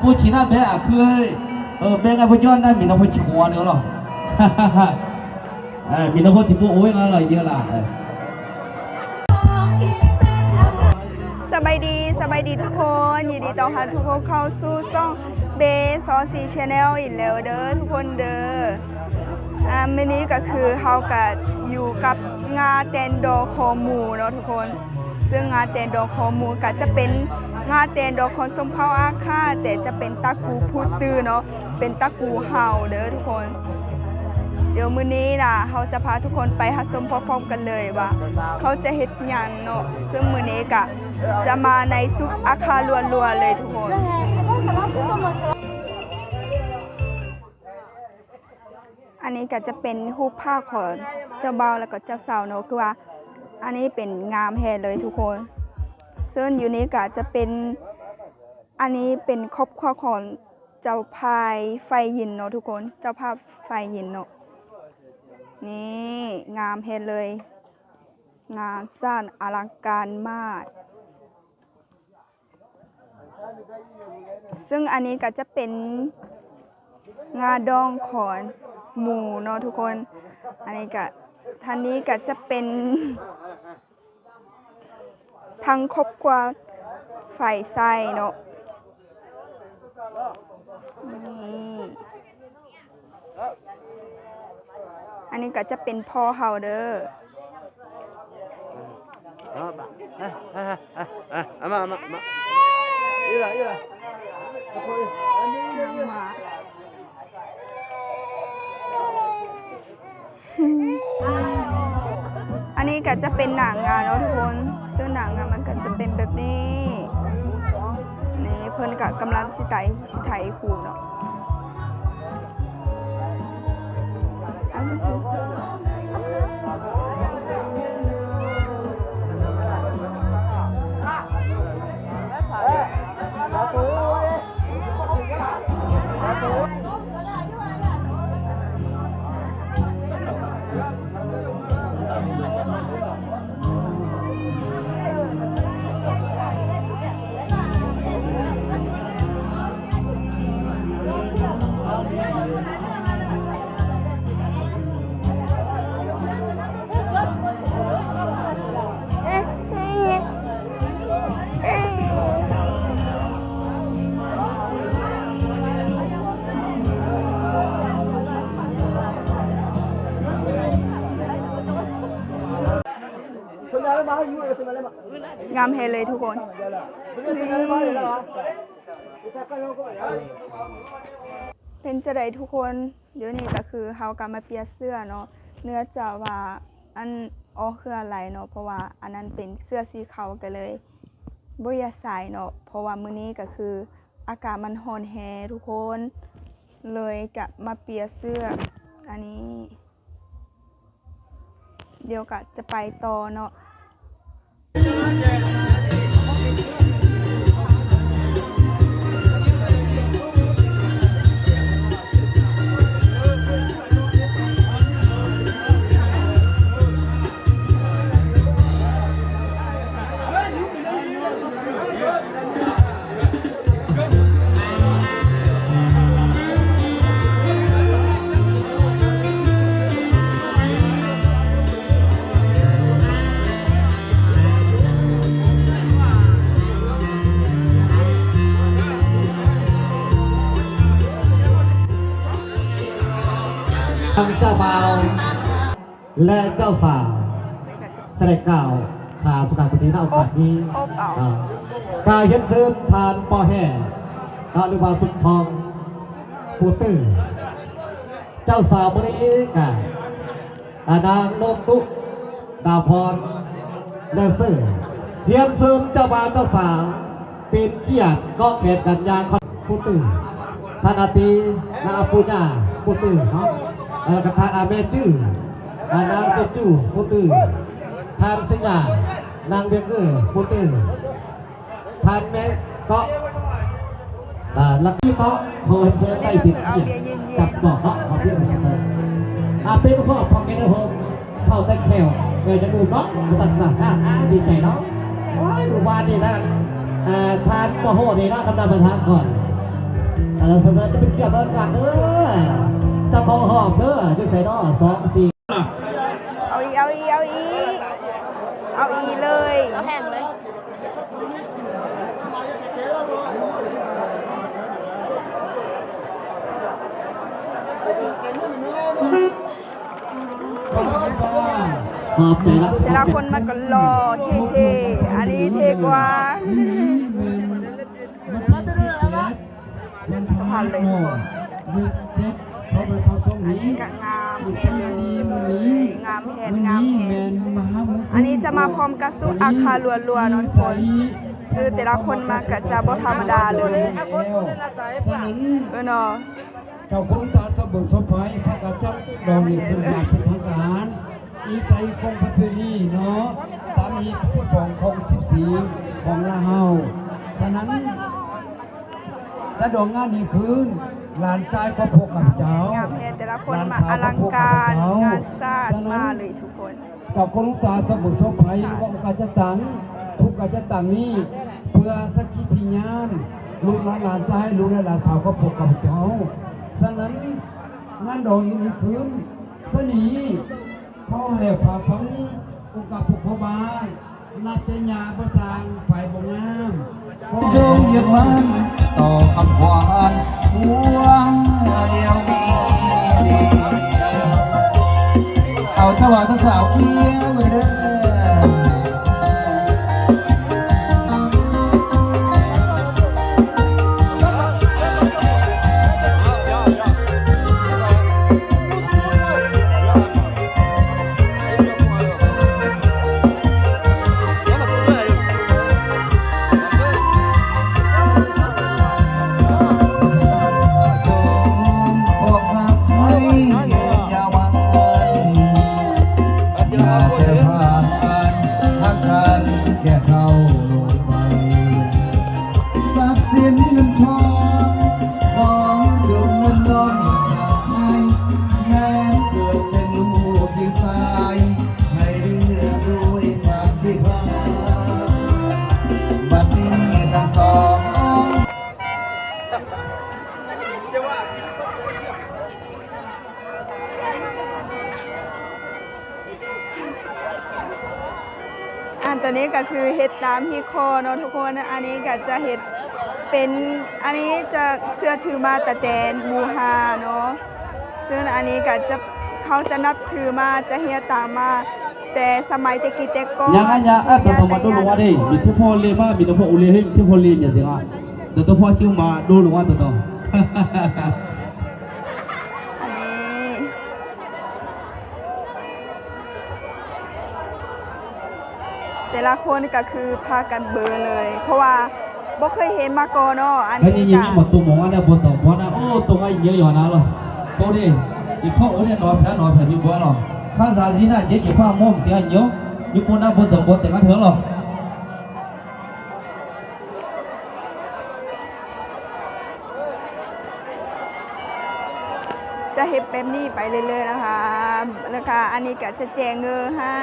ผู้ชีน่าแม่อะคือเออแม่ไงผู้ย้อนได้มีน้องผู้ชีหัวเดียวหรอฮ่าฮ่าเออมีน้องพ่ที่พูดโอ้ยอะไรเยอะล่ะสบายดีสบายดีทุกคนยินดีต้อนรับทุกคนเข้าสู่ซ่องเบสซอซีชาแนลอีกแล้วเด้อทุกคนเด้ออ่าเมนี้ก็คือเฮากับอยู่กับงาเตนโดโคมูเนาะทุกคน ซึ่งงาเตนโดโคมูก็จะเป็นงาเตนโดคนสมเผาอาคาแต่จะเป็นตะกูพูดตือเนาะเป็นตะกูเห่าเด้อทุกคน เดี๋ยวมื้อนี้นะเขาจะพาทุกคนไปหัดชมพร้อมๆกันเลยว่าเขาจะเฮ็ดหยังเนาะซึ่งมื้อนี้ก็จะมาในซุปอาคารัวๆเลยทุกคนอันนี้ก็จะเป็นรูปภาพของเจ้าบ่าวแล้วก็เจ้าสาวเนาะคือว่า อันนี้เป็นงามแฮเลยทุกคน ซึ่งอยู่นี้ก็จะเป็นอันนี้เป็นครอบครัวของเจ้าพายไฟยินเนาะทุกคน เจ้าภาพไฟยินเนาะนี่งามเฮ็ดเลย งานสร้างอลังการมาก ซึ่งอันนี้ก็จะเป็นงาดองของหมูเนาะทุกคน อันนี้ก็ท่านนี้ก็จะเป็น ทั้งครอบครัวฝ่ายไส้เนาะนี่อันนี้ก็จะเป็นพ่อเฮาเด้อ Ah, bah. Ah, ah, ah, ah, ah, ama, ama, ama. Ila, ila. Ako, ila. Ano, ila, ila. มาอันนี้ก็จะเป็นหนังงานเนาะทุกคน ซึ่งหนังอะมันก็จะเป็นแบบนี้ นี่เพิ่นก็กำลังสิไตสิไถหูเนาะอันนี้ งามเฮเลยทุกคนเป็นจะได้ทุกคนเดี๋ยวนี้ก็คือเฮากำมาเปียเสื้อเนาะเนื้อจากว่าอันอ๋อคืออะไรเนาะเพราะว่าอันนั้นเป็นเสื้อสีขาวกันเลยบ่อยากใส่เนาะเพราะว่ามื้อนี้ก็คืออากาศมันร้อนแฮทุกคน เลยกะมาเปียเสื้ออันนี้ เดี๋ยวก็จะไปต่อเนาะ ท และเจ้าสาวแสดงกล่าวข่าวสุขภาพทีณโอกาสนี้อบเอาอ่าการเห็นเสริมทานปอแห่นาหรือว่าสุดทองปูตื้อเจ้าสาวมื้อนี้กะอานางโนตุดาวพรและเสือเทียนเสริมเจ้าบ่าวเจ้าสาวเป็นเกียรติก็เขตกันยางคนปูตื้อท่านอาตีนาอาปุญญาปูตื้อเนาะแล้วก็ทานอาเมจื้ออา นางเจจูปูตือทานสิญญานางเบียงเกอร์ปูตือทานแม่ก็อ่ลักกี้เตาะโคนเสือใต้ปิดเกียจับเกาะเนาะเอาเพื่อนมาเสืออ่าเป็นพ่อพอแกได้โฮมเท่าได้แควเออจะดูเนาะมาตัดสัตว์อ่าอ่าดีใจเนาะโอ้ยหมู่บ้านนี่นะทานมโหนี่นะกำลังประทานก่อนเออสำหรับจะเป็นเกียรติประกาศเด้อจ้าของหอบเด้อด้วยใส่ดอสองสี่ เอาอีกเอาอีกเอาอีกเอาอีกเลย เอาแห้งเลย หอบในลักษ แต่ณะละคนมันก็รอเท่ๆอันนี้เท่กว่าสะพานเลยทุกคนอันนี้ก็งามแฮนเลยงามแฮนงามแฮนอันนี้จะมาพร้อมกับสุดอาคารรัวๆเนาะทุกคนคือแต่ละคนมาก็จะบ่ธรรมดาเลยสนั้นเออเนาะเจ้าคุณตาสะเบิกสะพายพระกาจับดองนี่เป็นอย่างเป็นทางการ อีไซคงประเพณีเนาะตามอี12ของ14ของลาเฮาฉะนั้นจะดองงานนี้คืนหลานชายก็พวกกับเจ้างานแต่ละคนมาอลังการงานสร้างมาเลยทุกคนเจ้าคุณตาสะเบิกสะพายว่าโอกาสจะตังทุกกาจะตังนี้เพื่อสักขีพิญานลูกหลานหลานชายลูกและหลานสาวก็พวกกับเจ้าฉะนั้นงานโดนนี้คืนสนี ขอให้ฝ่าฟังองค์การปกครองบ้านนัตยาประสางฝ่ายบงงามขอจงยึดมันต่อคำขวานหัวเดียวมีดีเอาเจ้าว่าเจ้าสาวเกี้ย ก็คือเห็ดตามที่คอเนาะทุกคนอันนี้ก็จะเห็ดเป็นอันนี้จะเสื้อถือมาแต่แดนบูฮาเนาะซึ่งอันนี้ก็จะเขาจะนับถือมาจะเฮียตามมาแต่สมัยตะกี้แต่ก่อน Yang hanya ah tu ma dulu wa dei, mi tu pho le ma mi tu pho ule he mi tu pho le mi zinga. Tu tu pho chiu ma dulu wa tu tu. อัวโต แต่ละคนก็คือพากันเบลอร์เลย เพราะว่าบ่เคยเห็นมาก่อนเนาะอัน Kan นี้ ni ก็ ni ma tu mo wa na bo tu bo na oh tu ngai ye yo na lo. To de, i kho o de no pha no pha mi bo lo. Kha sa ji na ye ji pha mom sia nyo. Yu po na bo tu bo te ka thơ lo. จะเฮ็ดแบบนี้ไปเรื่อยๆนะคะ แล้วก็อันนี้ก็จะแจงเงอให้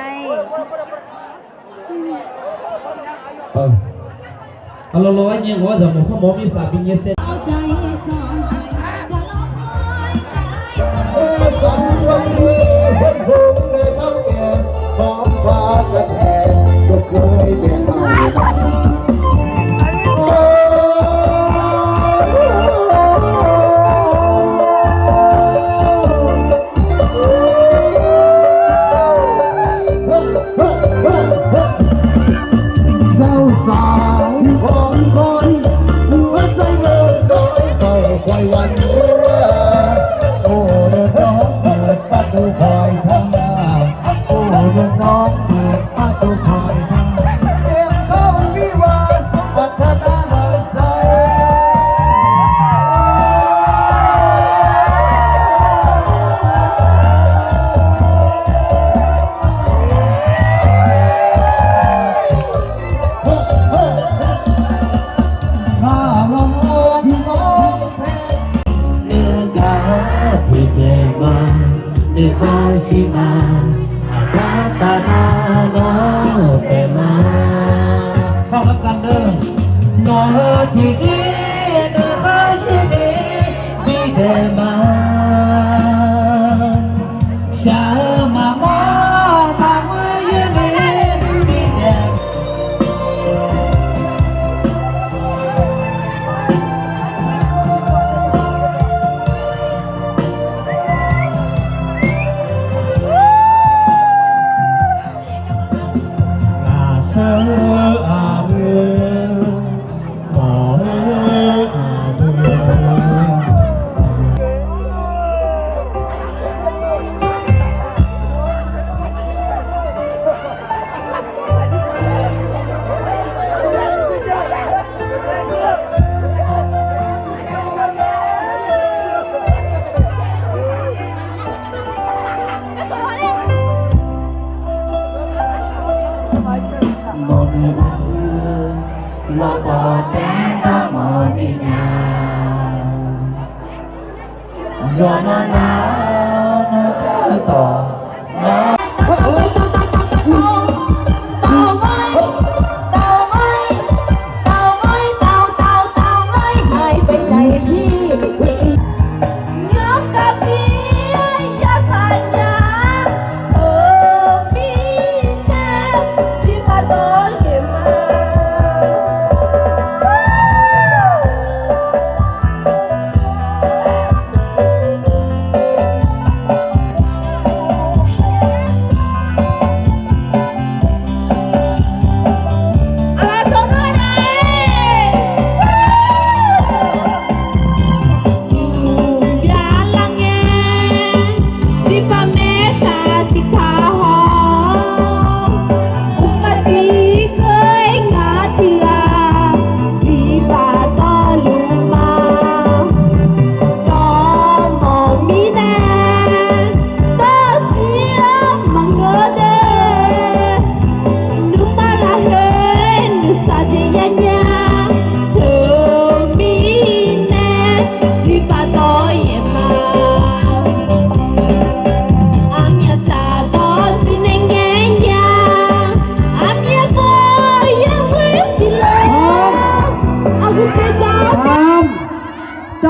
ờ. Alo lo anh nhiên quá giờ một phát muốn đi sạp bên nhiên chết ก็ค ค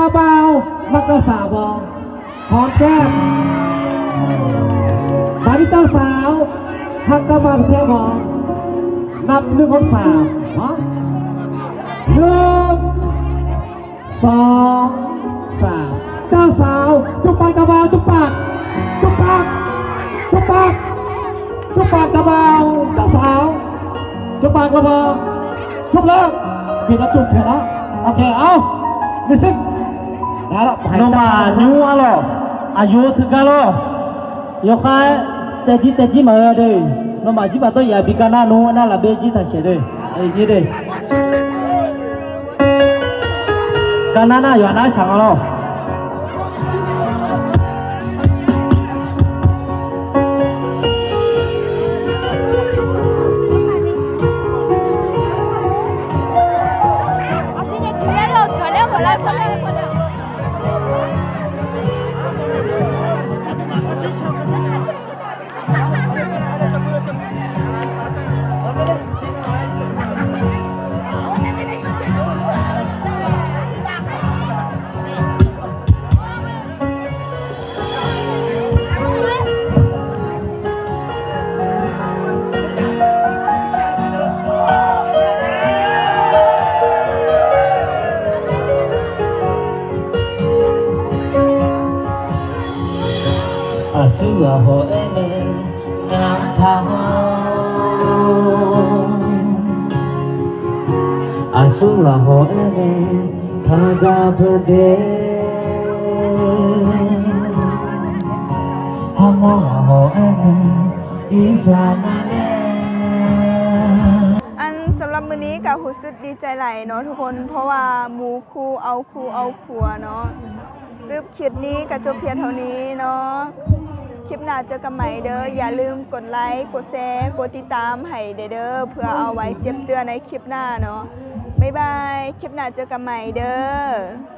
จ้าเบ่ามักเจ้าสาวบองหอมแก้มมาที่เจ้าสาวหักกระมังเที่ยบองนับหนึ่งคนสามฮะหนึ่งสองสามเจ้าสาวจุบปากกระบ่าจุบปากจุบปากจุบปากจุบปากกระบ่าเจ้าสาวจุบปากกระบ่าจุบเลิกปิดแล้วจุบเถอะนะโอเคเอามิวสิกได้แล้วไป Noma nyu alo ayu thukalo yo khai te ji te ji ma de Noma ji ba to ya bikana no na la be ji ta she de ai ji de Kana na yo na sang alo สุอาโหเอเมงามพาอาสุอาโหเอเมทากาเพเดฮามออาโหเอเมอีสานาเนอันสำหรับมื้อนี้กับหูสุดดีใจไหลเนาะทุกคน เพราะว่าหมูครูเอาครูเอาครัวเนาะซึบคลิปนี้กับจบเพียงเท่านี้เนาะ คลิปหน้าเจอกันใหม่เด้ออย่าลืมกดไลค์กดแชร์กดติดตามให้เด้อเด้อเพื่อเอาไว้เจ็บเตือนในคลิปหน้าเนาะบ๊ายบายคลิปหน้าเจอกันใหม่เด้อ